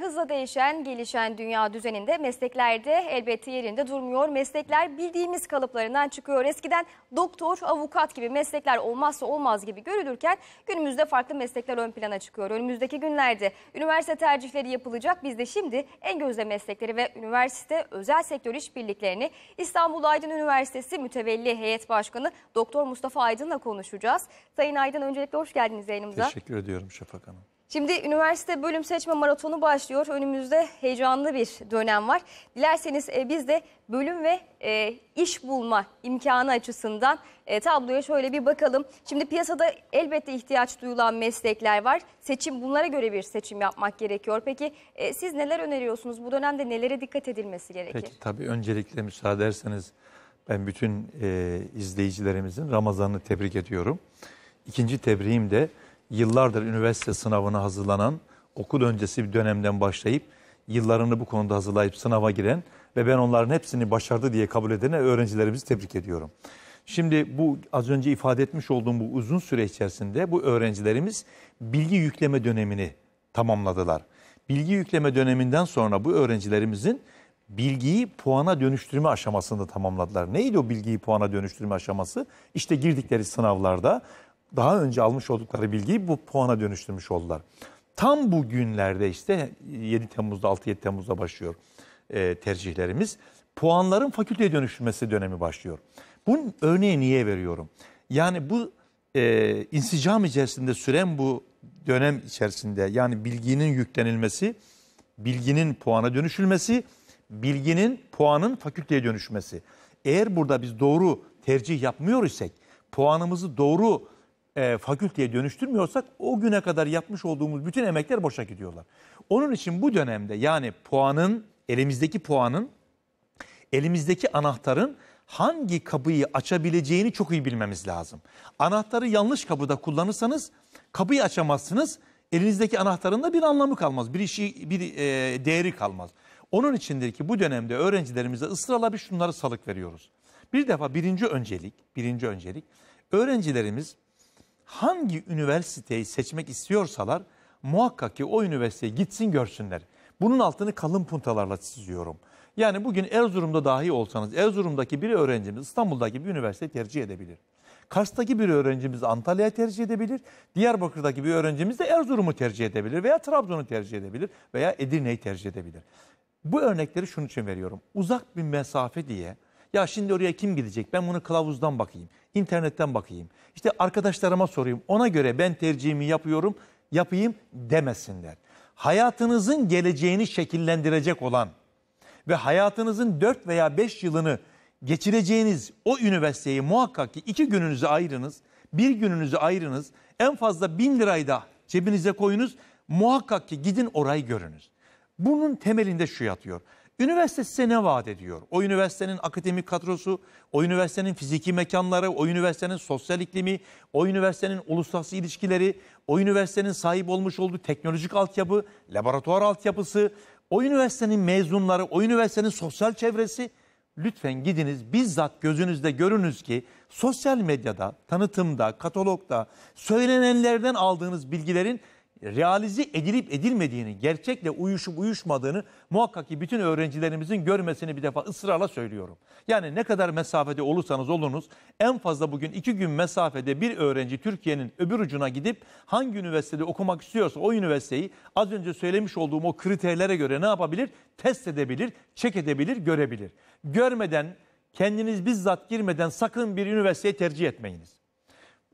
Hızla değişen, gelişen dünya düzeninde mesleklerde elbette yerinde durmuyor. Meslekler bildiğimiz kalıplarından çıkıyor. Eskiden doktor, avukat gibi meslekler olmazsa olmaz gibi görülürken günümüzde farklı meslekler ön plana çıkıyor. Önümüzdeki günlerde üniversite tercihleri yapılacak. Biz de şimdi en gözde meslekleri ve üniversite özel sektör işbirliklerini İstanbul Aydın Üniversitesi Mütevelli Heyet Başkanı Doktor Mustafa Aydın'la konuşacağız. Sayın Aydın öncelikle hoş geldiniz yayınımıza. Teşekkür ediyorum Şafak Hanım. Şimdi üniversite bölüm seçme maratonu başlıyor. Önümüzde heyecanlı bir dönem var. Dilerseniz e, biz de bölüm ve e, iş bulma imkanı açısından e, tabloya şöyle bir bakalım. Şimdi piyasada elbette ihtiyaç duyulan meslekler var. Seçim bunlara göre bir seçim yapmak gerekiyor. Peki siz neler öneriyorsunuz? Bu dönemde nelere dikkat edilmesi gerekir? Peki tabii öncelikle müsaade ederseniz ben bütün izleyicilerimizin Ramazan'ını tebrik ediyorum. İkinci tebriğim de yıllardır üniversite sınavına hazırlanan, okul öncesi bir dönemden başlayıp yıllarını bu konuda hazırlayıp sınava giren ve ben onların hepsini başardı diye kabul eden öğrencilerimizi tebrik ediyorum. Şimdi bu az önce ifade etmiş olduğum bu uzun süre içerisinde bu öğrencilerimiz bilgi yükleme dönemini tamamladılar. Bilgi yükleme döneminden sonra bu öğrencilerimizin bilgiyi puana dönüştürme aşamasını tamamladılar. Neydi o bilgiyi puana dönüştürme aşaması? İşte girdikleri sınavlarda daha önce almış oldukları bilgiyi bu puana dönüştürmüş oldular. Tam bu günlerde işte 7 Temmuz'da 6-7 Temmuz'da başlıyor e, tercihlerimiz. Puanların fakülteye dönüştürmesi dönemi başlıyor. Bunun örneği niye veriyorum? Yani bu e, insicam içerisinde süren bu dönem içerisinde yani bilginin yüklenilmesi, bilginin puana dönüşülmesi, bilginin puanın fakülteye dönüşmesi. Eğer burada biz doğru tercih yapmıyor isek, puanımızı doğru e, fakülteye dönüştürmüyorsak o güne kadar yapmış olduğumuz bütün emekler boşa gidiyorlar. Onun için bu dönemde yani puanın, elimizdeki puanın, elimizdeki anahtarın hangi kapıyı açabileceğini çok iyi bilmemiz lazım. Anahtarı yanlış kapıda kullanırsanız kapıyı açamazsınız. Elinizdeki anahtarın da bir anlamı kalmaz, bir işi, bir e, değeri kalmaz. Onun içindir ki bu dönemde öğrencilerimize ısrarla bir şunları salık veriyoruz. Bir defa birinci öncelik, birinci öncelik öğrencilerimiz hangi üniversiteyi seçmek istiyorsalar muhakkak ki o üniversiteye gitsin görsünler. Bunun altını kalın puntalarla çiziyorum. Yani bugün Erzurum'da dahi olsanız Erzurum'daki bir öğrencimiz İstanbul'daki bir üniversite tercih edebilir. Kars'taki bir öğrencimiz Antalya'yı tercih edebilir. Diyarbakır'daki bir öğrencimiz de Erzurum'u tercih edebilir veya Trabzon'u tercih edebilir veya Edirne'yi tercih edebilir. Bu örnekleri şunun için veriyorum. Uzak bir mesafe diye ya şimdi oraya kim gidecek? Ben bunu kılavuzdan bakayım, internetten bakayım. İşte arkadaşlarıma sorayım. Ona göre ben tercihimi yapıyorum, yapayım demesinler. Hayatınızın geleceğini şekillendirecek olan ve hayatınızın 4 veya 5 yılını geçireceğiniz o üniversiteyi muhakkak ki iki gününüzü ayırınız, bir gününüzü ayırınız. En fazla bin lirayı da cebinize koyunuz. Muhakkak ki gidin orayı görünüz. Bunun temelinde şu yatıyor. Üniversite size ne vaat ediyor? O üniversitenin akademik kadrosu, o üniversitenin fiziki mekanları, o üniversitenin sosyal iklimi, o üniversitenin uluslararası ilişkileri, o üniversitenin sahip olmuş olduğu teknolojik altyapı, laboratuvar altyapısı, o üniversitenin mezunları, o üniversitenin sosyal çevresi. Lütfen gidiniz bizzat gözünüzde görünüz ki sosyal medyada, tanıtımda, katalogda söylenenlerden aldığınız bilgilerin realize edilip edilmediğini, gerçekle uyuşup uyuşmadığını muhakkak ki bütün öğrencilerimizin görmesini bir defa ısrarla söylüyorum. Yani ne kadar mesafede olursanız olunuz en fazla bugün iki gün mesafede bir öğrenci Türkiye'nin öbür ucuna gidip hangi üniversitede okumak istiyorsa o üniversiteyi az önce söylemiş olduğum o kriterlere göre ne yapabilir? Test edebilir, çek edebilir, görebilir. Görmeden, kendiniz bizzat girmeden sakın bir üniversiteye tercih etmeyiniz.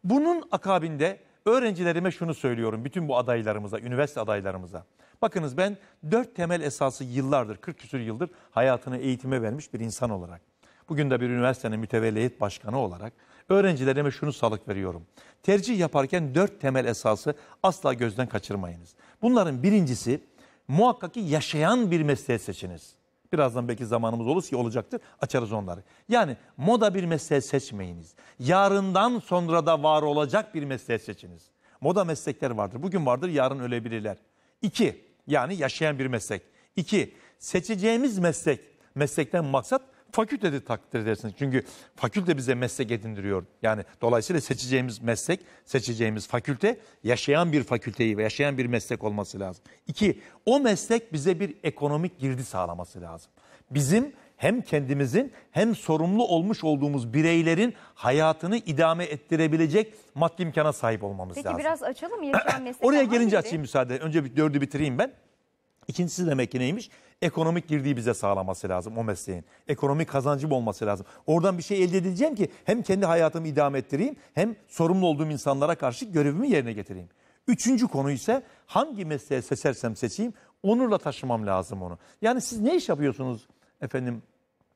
Bunun akabinde Öğrencilerime şunu söylüyorum bütün bu adaylarımıza, üniversite adaylarımıza. Bakınız ben dört temel esası yıllardır, 40 küsur yıldır hayatını eğitime vermiş bir insan olarak. Bugün de bir üniversitenin mütevelliyet başkanı olarak öğrencilerime şunu salık veriyorum. Tercih yaparken dört temel esası asla gözden kaçırmayınız. Bunların birincisi muhakkak ki yaşayan bir mesleği seçiniz. Birazdan belki zamanımız olur ki olacaktır. Açarız onları. Yani moda bir mesleği seçmeyiniz. Yarından sonra da var olacak bir mesleği seçiniz. Moda meslekler vardır. Bugün vardır, yarın ölebilirler. İki, yani yaşayan bir meslek. İki, seçeceğimiz meslek, meslekten maksat fakültede takdir edersiniz. Çünkü fakülte bize meslek edindiriyor. Yani dolayısıyla seçeceğimiz meslek, seçeceğimiz fakülte yaşayan bir fakülteyi ve yaşayan bir meslek olması lazım. İki, o meslek bize bir ekonomik girdi sağlaması lazım. Bizim hem kendimizin hem sorumlu olmuş olduğumuz bireylerin hayatını idame ettirebilecek maddi imkana sahip olmamız Peki lazım. biraz açalım yaşayan meslekler Oraya gelince hangileri? açayım müsaade. Önce bir dördü bitireyim ben. İkincisi demek ki neymiş? Ekonomik girdiği bize sağlaması lazım o mesleğin. Ekonomik kazancım olması lazım. Oradan bir şey elde edeceğim ki hem kendi hayatımı idame ettireyim hem sorumlu olduğum insanlara karşı görevimi yerine getireyim. Üçüncü konu ise hangi mesleği seçersem seçeyim onurla taşımam lazım onu. Yani siz ne iş yapıyorsunuz efendim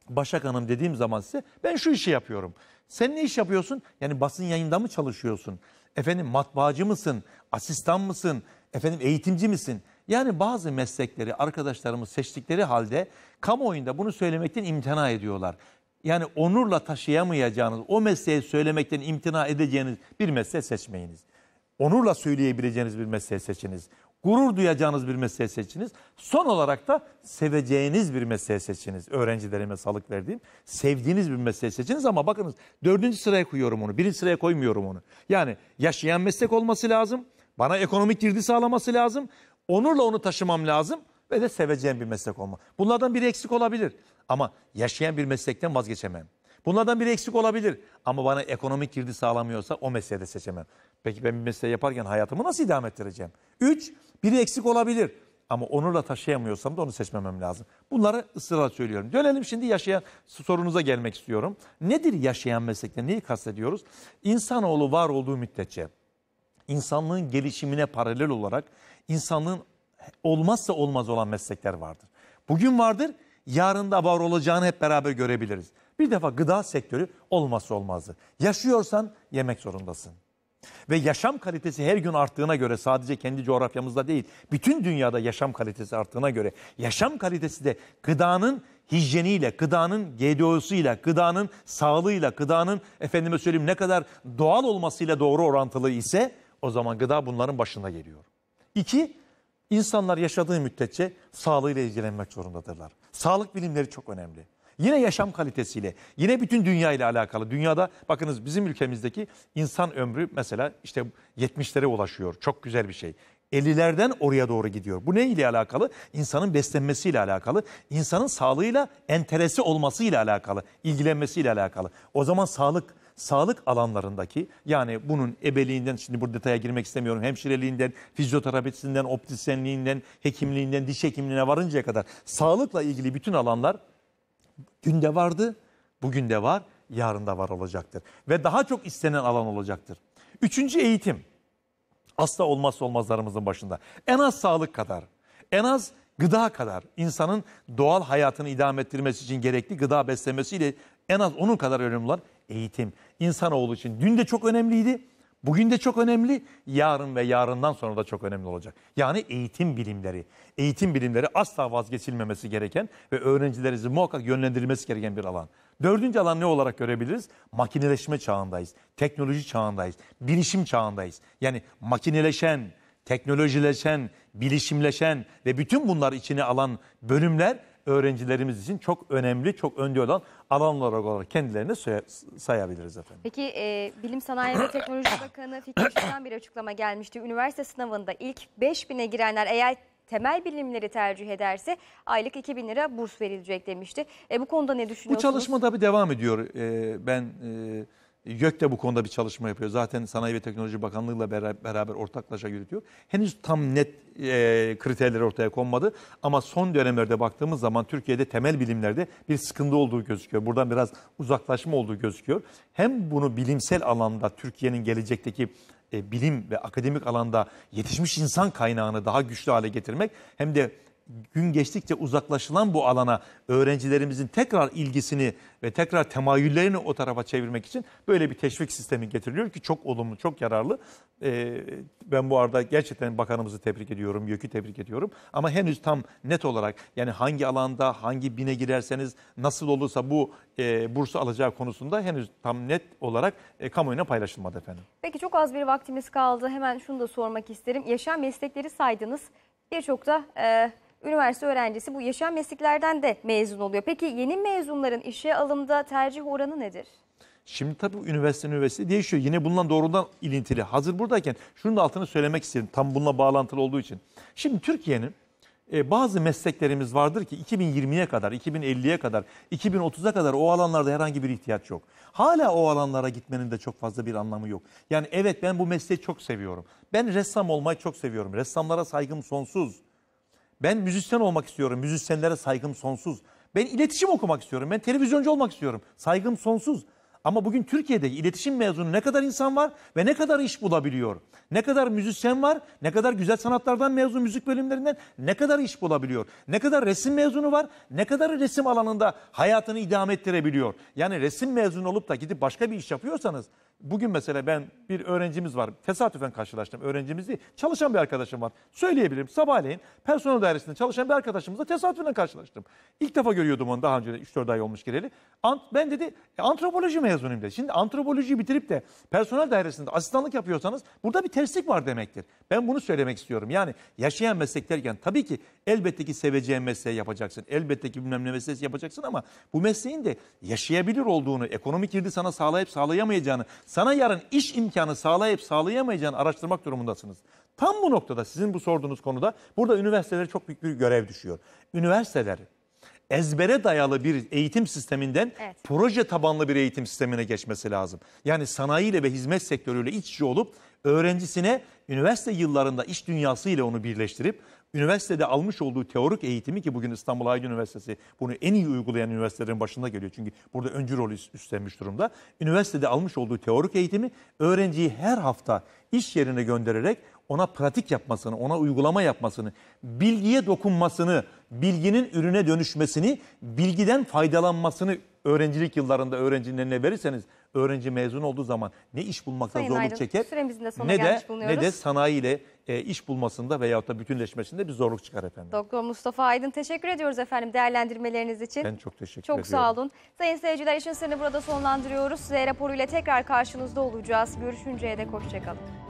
Başak Hanım dediğim zaman size ben şu işi yapıyorum. Sen ne iş yapıyorsun? Yani basın yayında mı çalışıyorsun? Efendim matbaacı mısın? Asistan mısın? Efendim eğitimci misin? Yani bazı meslekleri arkadaşlarımız seçtikleri halde kamuoyunda bunu söylemekten imtina ediyorlar. Yani onurla taşıyamayacağınız, o mesleği söylemekten imtina edeceğiniz bir mesleği seçmeyiniz. Onurla söyleyebileceğiniz bir mesleği seçiniz. Gurur duyacağınız bir mesleği seçiniz. Son olarak da seveceğiniz bir mesleği seçiniz. Öğrencilerime salık verdiğim, sevdiğiniz bir mesleği seçiniz ama bakınız dördüncü sıraya koyuyorum onu, birinci sıraya koymuyorum onu. Yani yaşayan meslek olması lazım, bana ekonomik girdi sağlaması lazım, onurla onu taşımam lazım ve de seveceğim bir meslek olma. Bunlardan biri eksik olabilir ama yaşayan bir meslekten vazgeçemem. Bunlardan biri eksik olabilir ama bana ekonomik girdi sağlamıyorsa o mesleği de seçemem. Peki ben bir mesleği yaparken hayatımı nasıl idame ettireceğim? Üç, biri eksik olabilir ama onurla taşıyamıyorsam da onu seçmemem lazım. Bunları ısrarla söylüyorum. Dönelim şimdi yaşayan sorunuza gelmek istiyorum. Nedir yaşayan meslekte? Neyi kastediyoruz? İnsanoğlu var olduğu müddetçe insanlığın gelişimine paralel olarak insanlığın olmazsa olmaz olan meslekler vardır. Bugün vardır, yarın da var olacağını hep beraber görebiliriz. Bir defa gıda sektörü olmazsa olmazdır. Yaşıyorsan yemek zorundasın. Ve yaşam kalitesi her gün arttığına göre sadece kendi coğrafyamızda değil, bütün dünyada yaşam kalitesi arttığına göre yaşam kalitesi de gıdanın hijyeniyle, gıdanın GDO'suyla, gıdanın sağlığıyla, gıdanın efendime söyleyeyim ne kadar doğal olmasıyla doğru orantılı ise o zaman gıda bunların başında geliyor. İki, insanlar yaşadığı müddetçe sağlığıyla ilgilenmek zorundadırlar. Sağlık bilimleri çok önemli. Yine yaşam kalitesiyle, yine bütün dünya ile alakalı. Dünyada bakınız bizim ülkemizdeki insan ömrü mesela işte 70'lere ulaşıyor. Çok güzel bir şey. 50'lerden oraya doğru gidiyor. Bu ne ile alakalı? İnsanın beslenmesiyle alakalı, insanın sağlığıyla enteresi olmasıyla alakalı, ilgilenmesiyle alakalı. O zaman sağlık sağlık alanlarındaki yani bunun ebeliğinden şimdi bu detaya girmek istemiyorum. Hemşireliğinden, fizyoterapisinden, optisyenliğinden, hekimliğinden, diş hekimliğine varıncaya kadar sağlıkla ilgili bütün alanlar Dün de vardı, bugün de var, yarın da var olacaktır. Ve daha çok istenen alan olacaktır. Üçüncü eğitim. Asla olmazsa olmazlarımızın başında. En az sağlık kadar, en az gıda kadar insanın doğal hayatını idame ettirmesi için gerekli gıda beslemesiyle en az onun kadar önemli olan eğitim. İnsanoğlu için dün de çok önemliydi. Bugün de çok önemli, yarın ve yarından sonra da çok önemli olacak. Yani eğitim bilimleri. Eğitim bilimleri asla vazgeçilmemesi gereken ve öğrencilerimizin muhakkak yönlendirilmesi gereken bir alan. Dördüncü alan ne olarak görebiliriz? Makineleşme çağındayız, teknoloji çağındayız, bilişim çağındayız. Yani makineleşen, teknolojileşen, bilişimleşen ve bütün bunlar içine alan bölümler öğrencilerimiz için çok önemli, çok önde olan alanlar olarak kendilerini say- sayabiliriz efendim. Peki e, Bilim Sanayi ve Teknoloji Bakanı Fikri bir açıklama gelmişti. Üniversite sınavında ilk 5000'e girenler eğer temel bilimleri tercih ederse aylık 2000 lira burs verilecek demişti. E, bu konuda ne Bu düşünüyorsunuz? çalışma tabii devam ediyor. Ee, ben e, YÖK de bu konuda bir çalışma yapıyor. Zaten Sanayi ve Teknoloji Bakanlığı'yla beraber, ortaklaşa yürütüyor. Henüz tam net e, kriterler ortaya konmadı. Ama son dönemlerde baktığımız zaman Türkiye'de temel bilimlerde bir sıkıntı olduğu gözüküyor. Buradan biraz uzaklaşma olduğu gözüküyor. Hem bunu bilimsel alanda Türkiye'nin gelecekteki e, bilim ve akademik alanda yetişmiş insan kaynağını daha güçlü hale getirmek hem de gün geçtikçe uzaklaşılan bu alana öğrencilerimizin tekrar ilgisini ve tekrar temayüllerini o tarafa çevirmek için böyle bir teşvik sistemi getiriliyor ki çok olumlu, çok yararlı. Ee, ben bu arada gerçekten bakanımızı tebrik ediyorum, YÖK'ü tebrik ediyorum. Ama henüz tam net olarak yani hangi alanda, hangi bine girerseniz nasıl olursa bu e, bursu alacağı konusunda henüz tam net olarak e, kamuoyuna paylaşılmadı efendim. Peki çok az bir vaktimiz kaldı. Hemen şunu da sormak isterim. Yaşam meslekleri saydınız. Birçok da e, üniversite öğrencisi bu yaşayan mesleklerden de mezun oluyor. Peki yeni mezunların işe alımda tercih oranı nedir? Şimdi tabii üniversite üniversite değişiyor. Yine bununla doğrudan ilintili. Hazır buradayken şunun altını söylemek istedim. Tam bununla bağlantılı olduğu için. Şimdi Türkiye'nin e, bazı mesleklerimiz vardır ki 2020'ye kadar, 2050'ye kadar, 2030'a kadar o alanlarda herhangi bir ihtiyaç yok. Hala o alanlara gitmenin de çok fazla bir anlamı yok. Yani evet ben bu mesleği çok seviyorum. Ben ressam olmayı çok seviyorum. Ressamlara saygım sonsuz. Ben müzisyen olmak istiyorum. Müzisyenlere saygım sonsuz. Ben iletişim okumak istiyorum. Ben televizyoncu olmak istiyorum. Saygım sonsuz. Ama bugün Türkiye'de iletişim mezunu ne kadar insan var ve ne kadar iş bulabiliyor? Ne kadar müzisyen var? Ne kadar güzel sanatlardan mezun müzik bölümlerinden ne kadar iş bulabiliyor? Ne kadar resim mezunu var? Ne kadar resim alanında hayatını idame ettirebiliyor? Yani resim mezunu olup da gidip başka bir iş yapıyorsanız Bugün mesela ben bir öğrencimiz var. Tesadüfen karşılaştım. Öğrencimiz değil. Çalışan bir arkadaşım var. Söyleyebilirim. Sabahleyin personel dairesinde çalışan bir arkadaşımızla tesadüfen karşılaştım. İlk defa görüyordum onu daha önce de 3-4 ay olmuş geleli. Ant, ben dedi "E, antropoloji mezunuyum dedi. Şimdi antropolojiyi bitirip de personel dairesinde asistanlık yapıyorsanız burada bir terslik var demektir. Ben bunu söylemek istiyorum. Yani yaşayan meslek derken tabii ki elbette ki seveceğin mesleği yapacaksın. Elbette ki bilmem ne mesleği yapacaksın ama bu mesleğin de yaşayabilir olduğunu, ekonomik girdi sana sağlayıp sağlayamayacağını, sana yarın iş imkanı sağlayıp sağlayamayacağını araştırmak durumundasınız. Tam bu noktada sizin bu sorduğunuz konuda burada üniversitelere çok büyük bir görev düşüyor. Üniversiteler ezbere dayalı bir eğitim sisteminden Evet. proje tabanlı bir eğitim sistemine geçmesi lazım. Yani sanayiyle ve hizmet sektörüyle iç içe olup öğrencisine üniversite yıllarında iş dünyası ile onu birleştirip üniversitede almış olduğu teorik eğitimi ki bugün İstanbul Aydın Üniversitesi bunu en iyi uygulayan üniversitelerin başında geliyor. Çünkü burada öncü rolü üstlenmiş durumda. Üniversitede almış olduğu teorik eğitimi öğrenciyi her hafta iş yerine göndererek ona pratik yapmasını, ona uygulama yapmasını, bilgiye dokunmasını, bilginin ürüne dönüşmesini, bilgiden faydalanmasını öğrencilik yıllarında öğrencinin eline verirseniz öğrenci mezun olduğu zaman ne iş bulmakta Sayın zorluk Aydın, çeker ne de bulunuyoruz. ne de sanayiyle e, iş bulmasında veyahut da bütünleşmesinde bir zorluk çıkar efendim. Doktor Mustafa Aydın teşekkür ediyoruz efendim değerlendirmeleriniz için. Ben çok teşekkür Çok ediyorum. sağ olun. Sayın seyirciler işin sırrını burada sonlandırıyoruz. Z raporuyla tekrar karşınızda olacağız. Görüşünceye dek hoşçakalın.